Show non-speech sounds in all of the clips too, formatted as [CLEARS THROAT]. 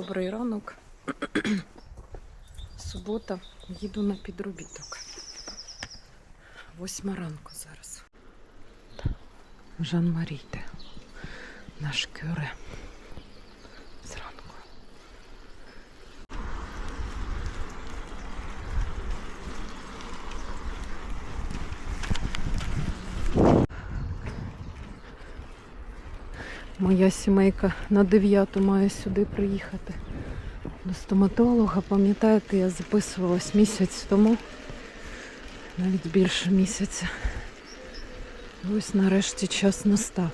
Добрий ранок. [CLEARS THROAT] Субота, їду на підробіток. Восьма ранку зараз. Жан-Марійте. Наш кюре. Моя сімейка на 9 має сюди приїхати до стоматолога. Пам'ятаєте, я записувалась місяць тому, навіть більше місяця. Ось нарешті час настав.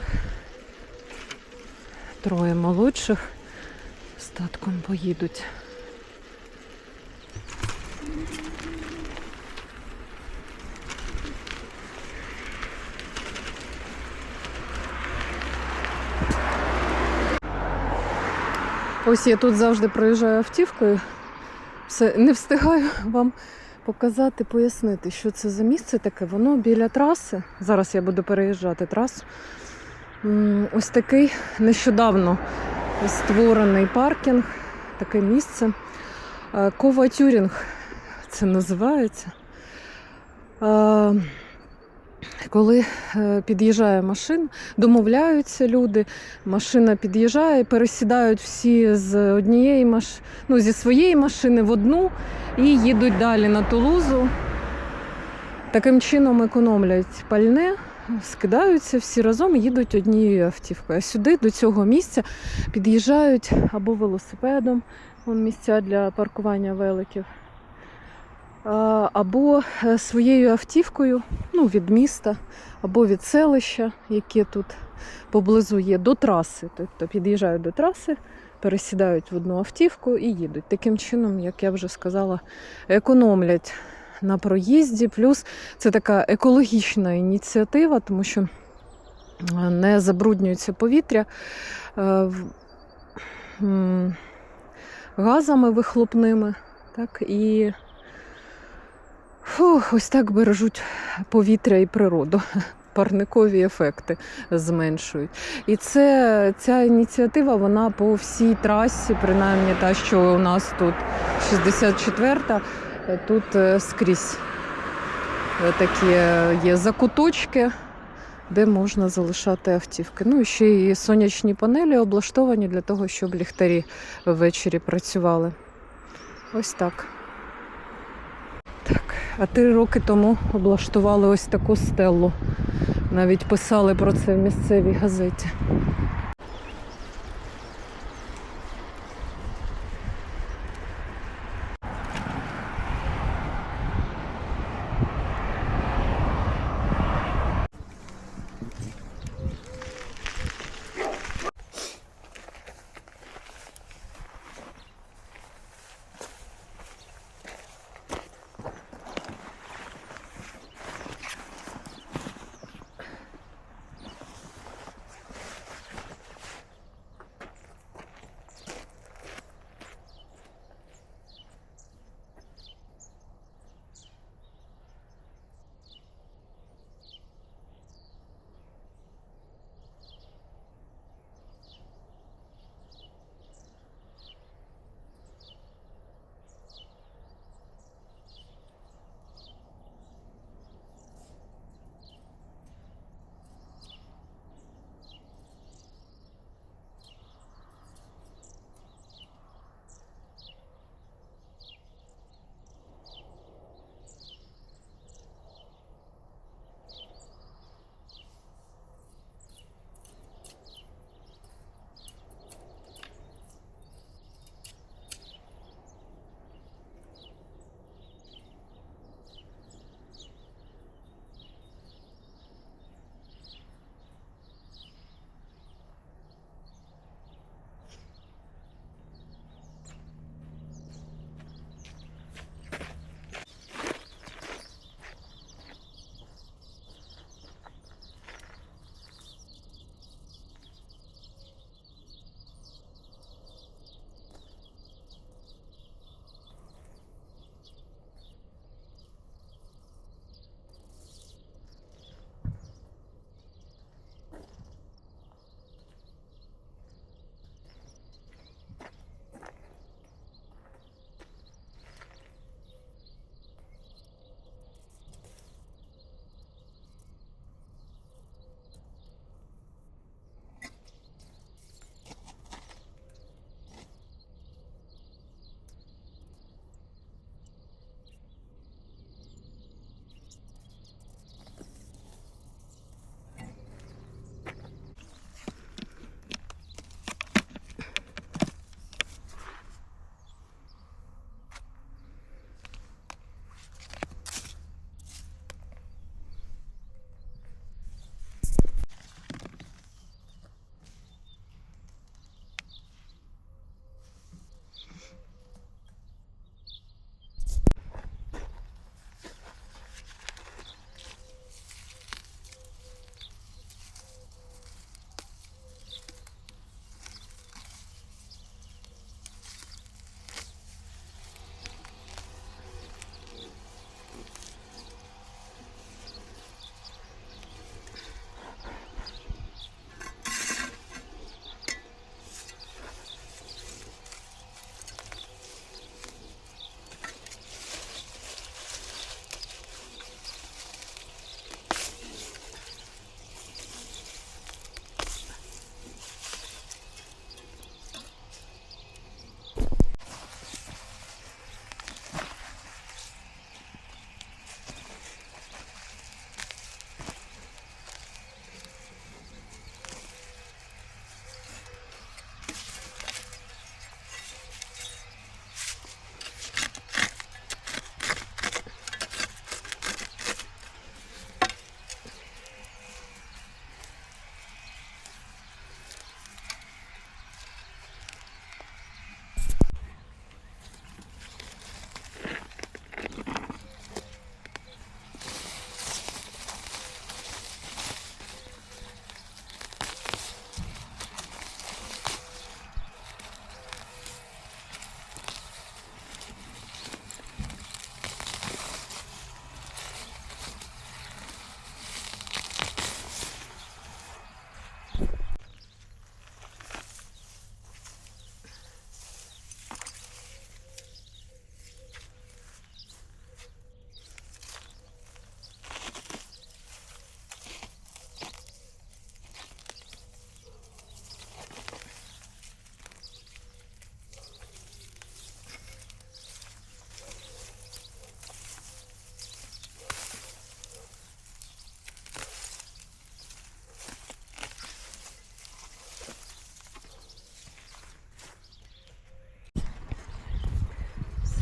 Троє молодших з татком поїдуть. Ось я тут завжди проїжджаю автівкою. Все, не встигаю вам показати, пояснити, що це за місце таке. Воно біля траси. Зараз я буду переїжджати трасу. Ось такий нещодавно створений паркінг, таке місце. Е, Кова Тюрінг це називається. Коли е, під'їжджає машина, домовляються люди, машина під'їжджає, пересідають всі з однієї маш... ну, зі своєї машини в одну і їдуть далі на Тулузу. Таким чином економлять пальне, скидаються всі разом їдуть однією автівкою. А сюди до цього місця під'їжджають або велосипедом, місця для паркування великів, або е, своєю автівкою ну, від міста або від селища, яке тут поблизу є, до траси. Тобто під'їжджають до траси, пересідають в одну автівку і їдуть. Таким чином, як я вже сказала, економлять на проїзді. Плюс це така екологічна ініціатива, тому що е, не забруднюється повітря е, газами вихлопними. Так, і фух, ось так бережуть повітря і природу. Парникові ефекти зменшують. І це, ця ініціатива вона по всій трасі, принаймні та, що у нас тут 64-та, е, тут е, скрізь е, такі е, є закуточки, де можна залишати автівки. Ну і ще і сонячні панелі облаштовані для того, щоб ліхтарі ввечері працювали. Ось так. Так, а три роки тому облаштували ось таку стелу. Навіть писали про це в місцевій газеті.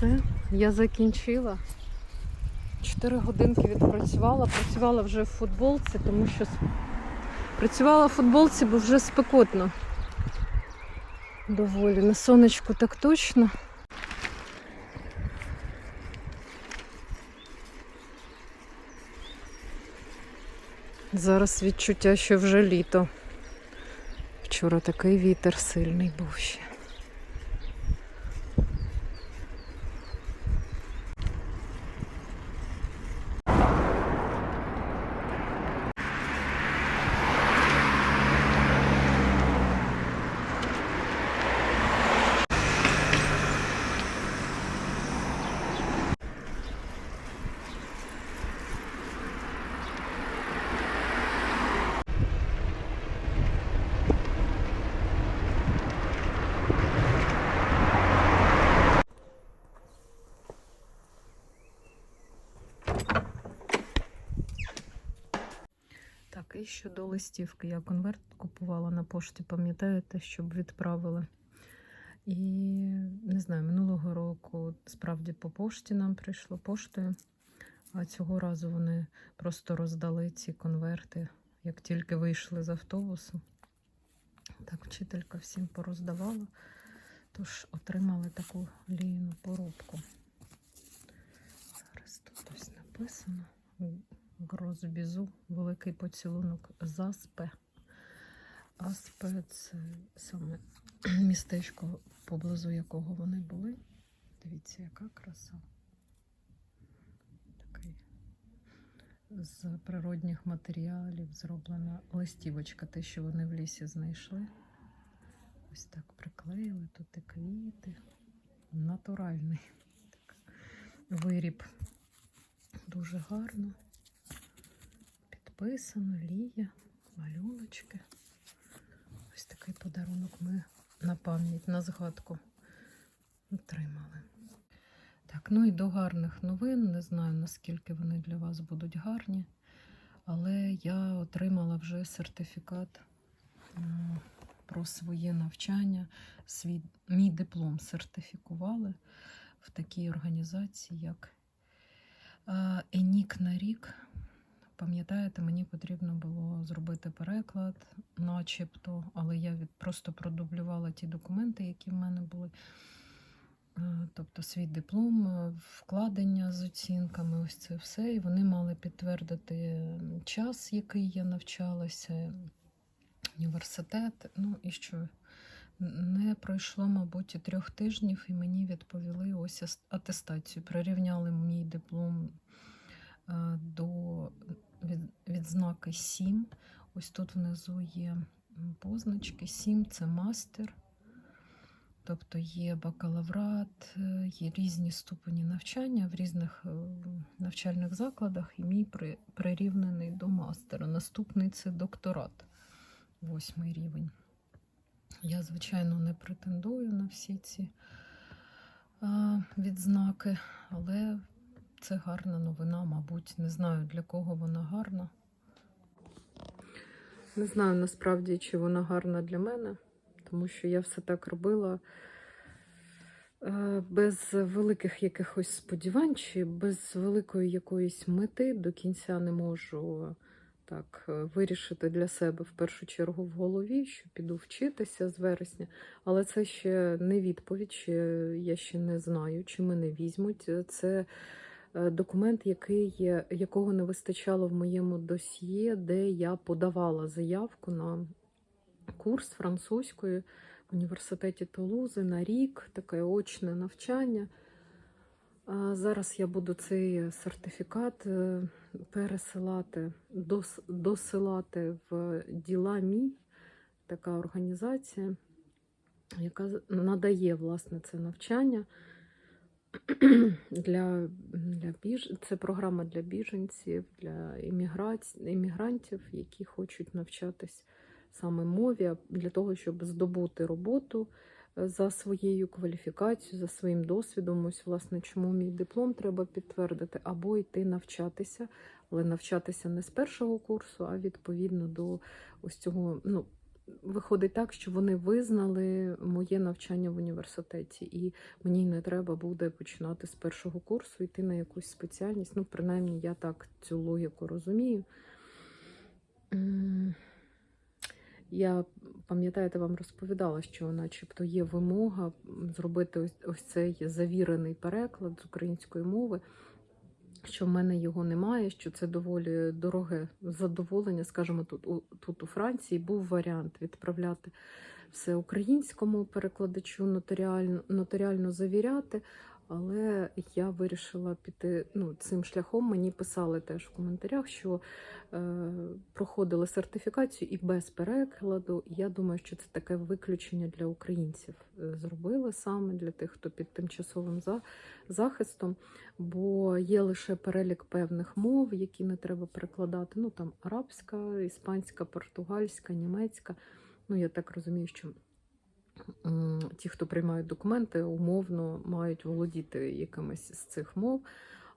Все, я закінчила. Чотири годинки відпрацювала. Працювала вже в футболці, тому що працювала в футболці, бо вже спекотно. Доволі. На сонечку так точно. Зараз відчуття, що вже літо. Вчора такий вітер сильний був ще. І щодо листівки. Я конверт купувала на пошті, пам'ятаєте, щоб відправили. І не знаю, минулого року справді по пошті нам прийшло поштою. А цього разу вони просто роздали ці конверти, як тільки вийшли з автобусу. Так, вчителька всім пороздавала. Тож отримали таку лійну поробку. Зараз тут ось написано. Грозбізу, великий поцілунок з Аспе. Аспе це саме містечко, поблизу якого вони були. Дивіться, яка краса. Такий з природних матеріалів зроблена листівочка, те, що вони в лісі знайшли. Ось так приклеїли, тут і квіти. Натуральний так, [LAUGHS] виріб. Дуже гарно підписано, Лія, малюночки. Ось такий подарунок ми на пам'ять, на згадку отримали. Так, ну і до гарних новин. Не знаю, наскільки вони для вас будуть гарні, але я отримала вже сертифікат про своє навчання. Свій, мій диплом сертифікували в такій організації, як е, Енік на рік. Пам'ятаєте, мені потрібно було зробити переклад, начебто, але я від, просто продублювала ті документи, які в мене були. Е, Тобто свій диплом, е, вкладення з оцінками, ось це все. І вони мали підтвердити час, який я навчалася, університет. Ну і що не пройшло, мабуть, трьох тижнів, і мені відповіли ось атестацію. Прирівняли мій диплом до відзнаки 7. Ось тут внизу є позначки. 7 це мастер. Тобто є бакалаврат, е, є різні ступені навчання в різних е, навчальних закладах, і мій прирівнений до мастера. Наступний це докторат, восьмий рівень. Я, звичайно, не претендую на всі ці відзнаки, але це гарна новина, мабуть. Не знаю, для кого вона гарна. Не знаю насправді, чи вона гарна для мене, тому що я все так робила е, без великих якихось сподівань, чи без великої якоїсь мети до кінця не можу так е, вирішити для себе в першу чергу в голові, що піду вчитися з вересня. Але це ще не відповідь, я ще не знаю, чи мене візьмуть. Це документ, який, якого не вистачало в моєму досьє, де я подавала заявку на курс французької в університеті Тулузи на рік, таке очне навчання. Зараз я буду цей сертифікат е, пересилати, дос- досилати в діла мій, така організація, яка надає власне це навчання [CLEARS THROAT] для, для біж... Це програма для біженців, для імміграці... іммігрантів, які хочуть навчатись саме мові для того, щоб здобути роботу е, за своєю кваліфікацією, за своїм досвідом. Ось, власне, чому мій диплом треба підтвердити, або йти навчатися, але навчатися не з першого курсу, а відповідно до ось цього. ну, виходить так, що вони визнали моє навчання в університеті, і мені не треба буде починати з першого курсу йти на якусь спеціальність. Ну, принаймні, я так цю логіку розумію. Я пам'ятаєте, вам розповідала, що, начебто, є вимога зробити ось, ось цей завірений переклад з української мови, що в мене його немає, що це доволі дороге задоволення. Скажімо, тут у, тут у Франції був варіант відправляти все українському перекладачу нотаріально, нотаріально завіряти. Але я вирішила піти ну, цим шляхом. Мені писали теж в коментарях, що е, проходили сертифікацію і без перекладу. Я думаю, що це таке виключення для українців е, зробили саме для тих, хто під тимчасовим за, захистом, бо є лише перелік певних мов, які не треба перекладати. Ну там арабська, іспанська, португальська, німецька. Ну я так розумію, що ті, хто приймають документи, умовно мають володіти якимись з цих мов,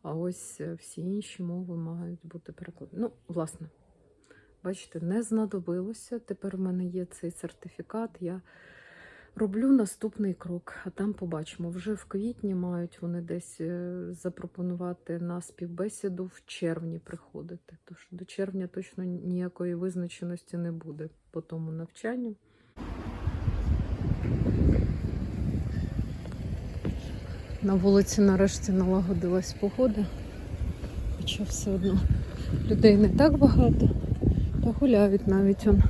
а ось е, всі інші мови мають бути перекладені. Ну, власне, бачите, не знадобилося. Тепер в мене є цей сертифікат. Я роблю наступний крок, а там побачимо. Вже в квітні мають вони десь е, запропонувати на співбесіду в червні приходити. Тож до червня точно ніякої визначеності не буде по тому навчанню. На вулиці нарешті налагодилась погода, хоча все одно людей не так багато, та гуляють навіть он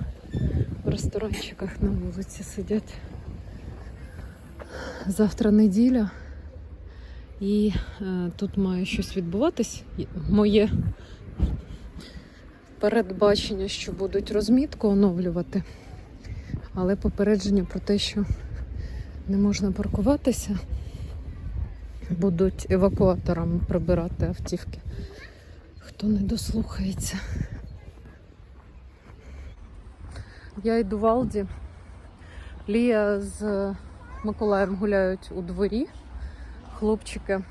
в ресторанчиках на вулиці сидять. Завтра неділя, і е, тут має щось відбуватись. Моє передбачення, що будуть розмітку оновлювати, але попередження про те, що не можна паркуватися будуть евакуаторами прибирати автівки. Хто не дослухається. Я йду в Алді. Лія з Миколаєм гуляють у дворі. Хлопчики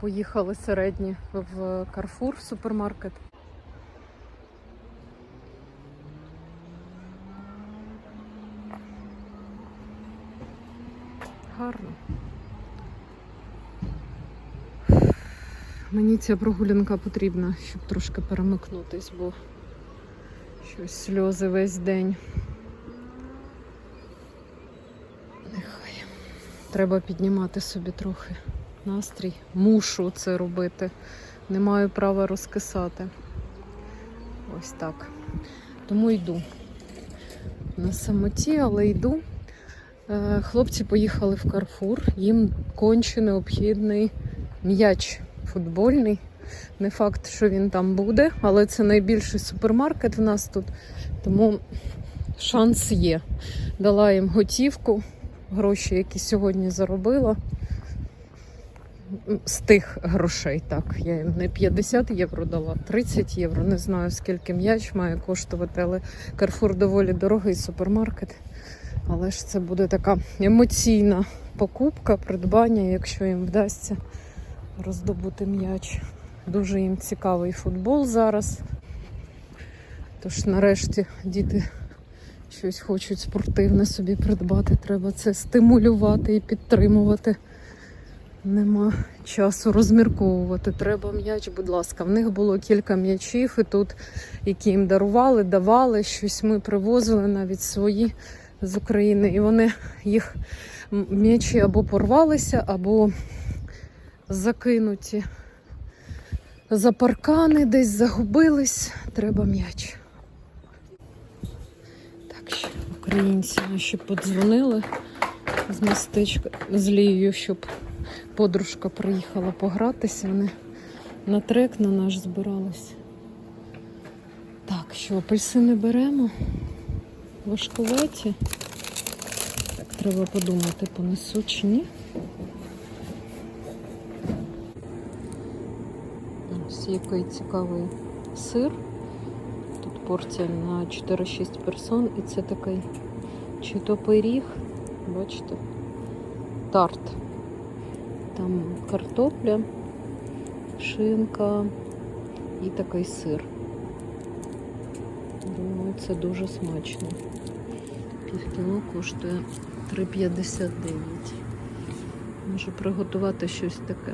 поїхали середні в Карфур супермаркет. Гарно. Мені ця прогулянка потрібна, щоб трошки перемикнутись, бо щось сльози весь день. Нехай. Треба піднімати собі трохи настрій. Мушу це робити. Не маю права розкисати. Ось так. Тому йду. На самоті, але йду. Е, Хлопці поїхали в Карфур, їм конче необхідний м'яч футбольний. Не факт, що він там буде, але це найбільший супермаркет в нас тут, тому шанс є. Дала їм готівку, гроші, які сьогодні заробила. З тих грошей, так. Я їм не 50 євро дала, 30 євро. Не знаю, скільки м'яч має коштувати, але Карфур доволі дорогий супермаркет. Але ж це буде така емоційна покупка, придбання, якщо їм вдасться роздобути м'яч. Дуже їм цікавий футбол зараз. Тож нарешті діти щось хочуть спортивне собі придбати. Треба це стимулювати і підтримувати. Нема часу розмірковувати. Треба м'яч, будь ласка. В них було кілька м'ячів, і тут, які їм дарували, давали, щось ми привозили навіть свої з України. І вони їх м'ячі або порвалися, або закинуті за паркани, десь загубились. Треба м'яч. Так що українці наші подзвонили з містечка з Лією, щоб подружка приїхала погратися. Вони на трек на наш збирались. Так, що апельсини беремо. Важкуваті. Так, треба подумати, понесу чи ні. Ось який цікавий сир. Тут порція на 4-6 персон і це такий чи то пиріг, бачите, тарт. Там картопля, шинка і такий сир. Думаю, це дуже смачно. Півкіло коштує 3,59. Можу приготувати щось таке.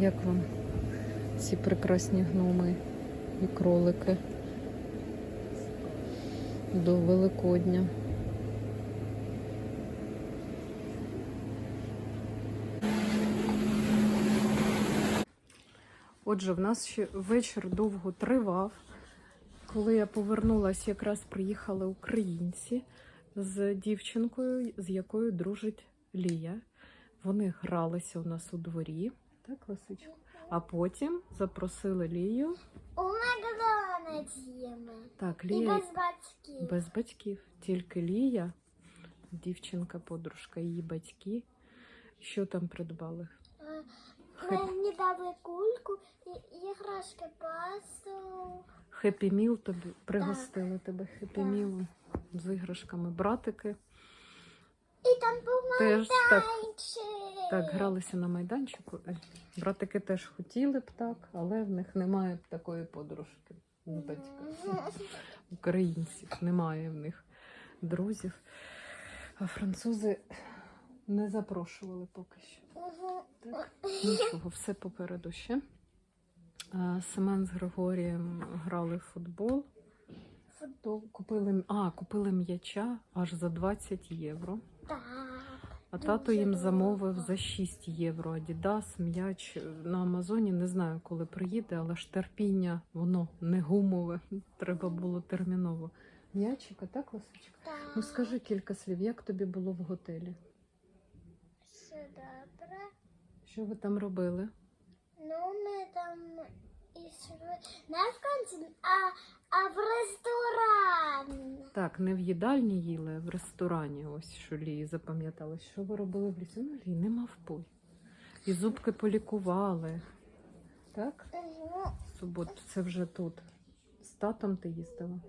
Як вам ці прекрасні гноми і кролики до Великодня? Отже, в нас ще вечір довго тривав. Коли я повернулася, якраз приїхали українці з дівчинкою, з якою дружить Лія. Вони гралися у нас у дворі, так, Лисичко? А потім запросили Лію. У Макдональдс їмо. Так, І без батьків. без батьків, тільки Лія, дівчинка, подружка, її батьки. Що там придбали? Е, Мені дали кульку, іграшки, пасту. Хеппі Міл тобі пригостили тебе Хеппі Мілом з іграшками. Братики І там був теж так, майданчик. так гралися на майданчику. Е, Братики теж хотіли б так, але в них немає такої подружки. з батьками. [LAUGHS] Українців немає в них друзів. А французи не запрошували поки що. Мгм. Так, нічого, все попереду ще. Семен з Григорієм грали в футбол. То купили, м- а, купили м'яча аж за 20 євро. А тато їм замовив за 6 євро. Адідас, м'яч на Амазоні. Не знаю, коли приїде, але ж терпіння, воно не гумове. Треба було терміново. М'ячика, так, Лисичка? Так. Ну скажи кілька слів, як тобі було в готелі? Все добре. Що ви там робили? Ну, ми там в канцін, а, а в ресторан. Так, не в їдальні їли, а в ресторані. Ось що Лії запам'яталось. Що ви робили в лісі? Ну, Лії, нема впой. І зубки полікували. Так? Суботу, це вже тут. З татом ти їздила.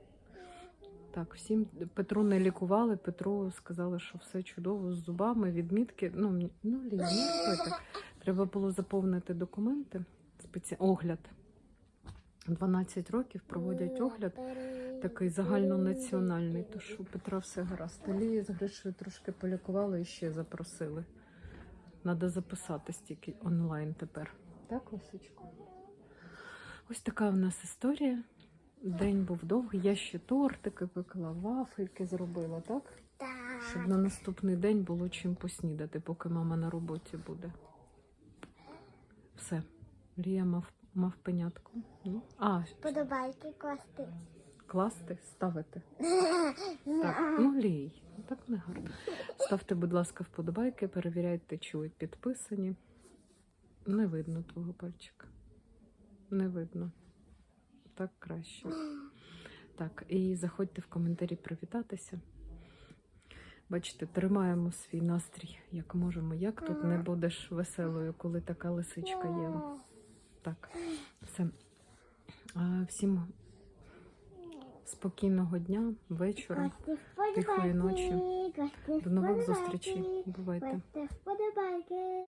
Так, всім Петру не лікували. Петру сказали, що все чудово з зубами, відмітки. Ну, ну Лія, не. Треба було заповнити документи. Спеці... Огляд. 12 років проводять огляд. Такий загальнонаціональний, тож у Петра все гаразд. Лії з Гришою трошки полікували і ще запросили. Надо записатись тільки онлайн тепер. Так, Лисичко? Ось така в нас історія. День був довгий. Я ще тортики пекла, вафельки зробила, так? Так. Щоб на наступний день було чим поснідати, поки мама на роботі буде. Все. Лія мав, мав пенятку. Ну, а, Подобайки класти. класти, ставити. [LAUGHS] Так, ну лій, так не гарно. Ставте, будь ласка, вподобайки, перевіряйте, чи ви підписані. Не видно твого пальчика. Не видно. Так краще. Так, і заходьте в коментарі привітатися. Бачите, тримаємо свій настрій, як можемо. Як тут не будеш веселою, коли така лисичка є. Так, все. Всім спокійного дня, вечора. Тихої ночі. До нових зустрічей. Бувайте.